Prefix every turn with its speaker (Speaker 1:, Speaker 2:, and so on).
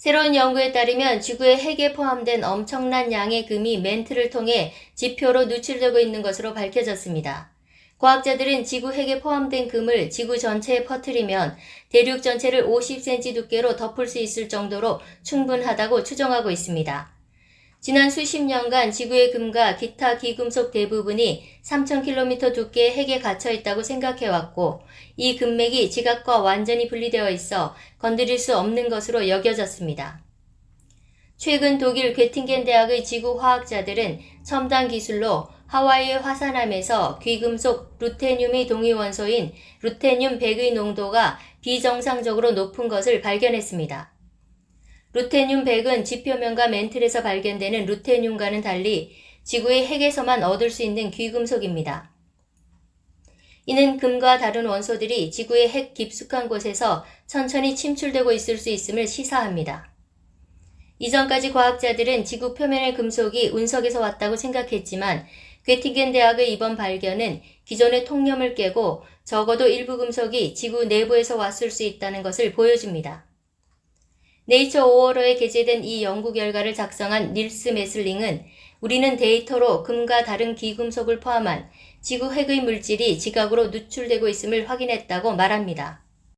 Speaker 1: 새로운 연구에 따르면 지구의 핵에 포함된 엄청난 양의 금이 멘트를 통해 지표로 누출되고 있는 것으로 밝혀졌습니다. 과학자들은 지구 핵에 포함된 금을 지구 전체에 퍼뜨리면 대륙 전체를 50cm 두께로 덮을 수 있을 정도로 충분하다고 추정하고 있습니다. 지난 수십 년간 지구의 금과 기타 기금속 대부분이 3,000km 두께의 핵에 갇혀 있다고 생각해왔고, 이 금맥이 지각과 완전히 분리되어 있어 건드릴 수 없는 것으로 여겨졌습니다. 최근 독일 괴팅겐 대학의 지구화학자들은 첨단 기술로 하와이의 화산암에서 귀금속 루테늄의 동위원소인 루테늄 100의 농도가 비정상적으로 높은 것을 발견했습니다. 루테늄 100은 지표면과 멘틀에서 발견되는 루테늄과는 달리 지구의 핵에서만 얻을 수 있는 귀금속입니다. 이는 금과 다른 원소들이 지구의 핵 깊숙한 곳에서 천천히 침출되고 있을 수 있음을 시사합니다. 이전까지 과학자들은 지구 표면의 금속이 운석에서 왔다고 생각했지만 괴팅겐 대학의 이번 발견은 기존의 통념을 깨고 적어도 일부 금속이 지구 내부에서 왔을 수 있다는 것을 보여줍니다. 네이처 5월호에 게재된 이 연구 결과를 작성한 닐스 메슬링은 우리는 데이터로 금과 다른 기금속을 포함한 지구 핵의 물질이 지각으로 누출되고 있음을 확인했다고 말합니다.